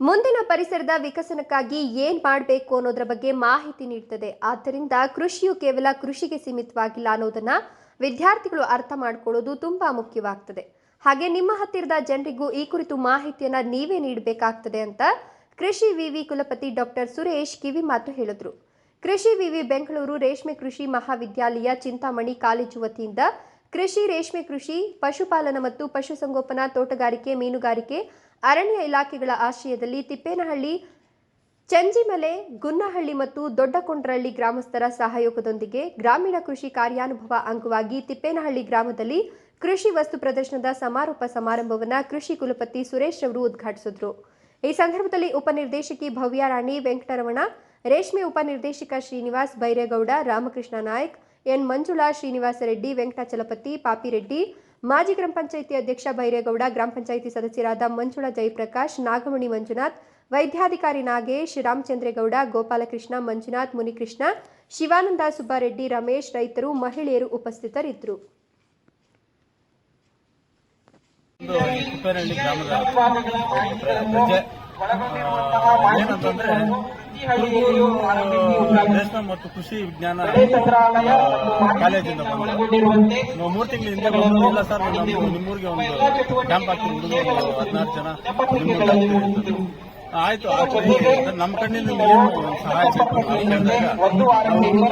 ಮುಂದಿನ ಪರಿಸರದ ವಿಕಸನಕ್ಕಾಗಿ ಏನ್ ಮಾಡಬೇಕು ಅನ್ನೋದ್ರ ಬಗ್ಗೆ ಮಾಹಿತಿ ನೀಡ್ತದೆ. ಆದ್ದರಿಂದ ಕೃಷಿಯು ಕೇವಲ ಕೃಷಿಗೆ ಸೀಮಿತವಾಗಿಲ್ಲ ಅನ್ನೋದನ್ನ ವಿದ್ಯಾರ್ಥಿಗಳು ಅರ್ಥ ಮಾಡ್ಕೊಳ್ಳೋದು ತುಂಬಾ ಮುಖ್ಯವಾಗ್ತದೆ. ಹಾಗೆ ನಿಮ್ಮ ಹತ್ತಿರದ ಜನರಿಗೂ ಈ ಕುರಿತು ಮಾಹಿತಿಯನ್ನ ನೀವೇ ನೀಡಬೇಕಾಗ್ತದೆ ಅಂತ ಕೃಷಿ ವಿವಿ ಕುಲಪತಿ ಡಾಕ್ಟರ್ ಸುರೇಶ್ ಕಿವಿ ಮಾತು ಹೇಳಿದ್ರು. ಕೃಷಿ ವಿವಿ ಬೆಂಗಳೂರು ರೇಷ್ಮೆ ಕೃಷಿ ಮಹಾವಿದ್ಯಾಲಯ ಚಿಂತಾಮಣಿ ಕಾಲೇಜು ವತಿಯಿಂದ ಕೃಷಿ ರೇಷ್ಮೆ ಕೃಷಿ, ಪಶುಪಾಲನ ಮತ್ತು ಪಶುಸಂಗೋಪನಾ ತೋಟಗಾರಿಕೆ, ಮೀನುಗಾರಿಕೆ ಅರಣ್ಯ ಇಲಾಖೆಗಳ ಆಶ್ರಯದಲ್ಲಿ ತಿಪ್ಪೇನಹಳ್ಳಿ, ಚಂಜಿಮಲೆ, ಗುನ್ನಹಳ್ಳಿ ಮತ್ತು ದೊಡ್ಡಕೊಂಡ್ರಹಳ್ಳಿ ಗ್ರಾಮಸ್ಥರ ಸಹಯೋಗದೊಂದಿಗೆ ಗ್ರಾಮೀಣ ಕೃಷಿ ಕಾರ್ಯಾನುಭವ ಅಂಗವಾಗಿ ತಿಪ್ಪೇನಹಳ್ಳಿ ಗ್ರಾಮದಲ್ಲಿ ಕೃಷಿ ವಸ್ತು ಪ್ರದರ್ಶನದ ಸಮಾರೋಪ ಸಮಾರಂಭವನ್ನು ಕೃಷಿ ಕುಲಪತಿ ಸುರೇಶ್ ಅವರು ಉದ್ಘಾಟಿಸಿದ್ರು. ಈ ಸಂದರ್ಭದಲ್ಲಿ ಉಪನಿರ್ದೇಶಕಿ ಭವ್ಯ ರಾಣಿ ವೆಂಕಟರಮಣ, ರೇಷ್ಮೆ ಉಪನಿರ್ದೇಶಕ ಶ್ರೀನಿವಾಸ್ ಬೈರೇಗೌಡ, ರಾಮಕೃಷ್ಣ ನಾಯಕ್, ಎನ್ ಮಂಜುಳಾ ಶ್ರೀನಿವಾಸ ರೆಡ್ಡಿ, ವೆಂಕಟಾಚಲಪತಿ ಪಾಪಿರೆಡ್ಡಿ ಮಾಜಿ ಗ್ರಾಮ ಪಂಚಾಯಿತಿ ಅಧ್ಯಕ್ಷ ಬೈರೇಗೌಡ ಗ್ರಾಮ ಪಂಚಾಯಿತಿ ಸದಸ್ಯರಾದ ಮಂಜುಳ ಜಯಪ್ರಕಾಶ್ ನಾಗಮಣಿ ಮಂಜುನಾಥ್ ವೈದ್ಯಾಧಿಕಾರಿ ನಾಗೇಶ್ ರಾಮಚಂದ್ರೇಗೌಡ ಗೋಪಾಲಕೃಷ್ಣ ಮಂಜುನಾಥ್ ಮುನಿಕೃಷ್ಣ ಶಿವಾನಂದ ಸುಬ್ಬಾರೆಡ್ಡಿ ರಮೇಶ್ ರೈತರು ಮಹಿಳೆಯರು ಉಪಸ್ಥಿತರಿದ್ದರು. ಏನಂತಂದ್ರೆ ರೇಷ್ಮೆ ಮತ್ತು ಕೃಷಿ ವಿಜ್ಞಾನ ಕಾಲೇಜಿಂದ ನಾವು ಮೂರು ತಿಂಗಳ ಹಿಂದೆ ಇಲ್ಲ ಸರ್ ನಮ್ಮ ನಿಮ್ಮೂರಿಗೆ ಒಂದು ಕ್ಯಾಂಪ್ ಹಾಕಿ ಹದಿನಾರು ಜನ. ಆಯ್ತು ನಮ್ಮ ಕಣ್ಣಿಂದ ಸಹಾಯ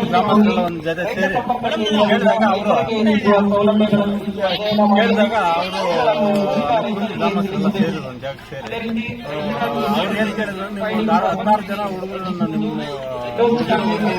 ಗ್ರಾಮಸ್ಥರೆಲ್ಲ ಒಂದು ಜೊತೆ ಸೇರಿ ಹೇಳಿದಾಗ ಅವರು ಕೇಳಿದಾಗ ಅವರು ಗ್ರಾಮಸ್ಥರೆಲ್ಲ ಸೇರಿ ಒಂದು ಜಾಗ ಸೇರಿ. ಅವ್ರು ಏನು ಕೇಳಿದ್ರು ನೀವು ಹದಿನಾರು ಜನ ಹುಡುಗರನ್ನ ನಿಮ್ಮ ಹುಡುಗರು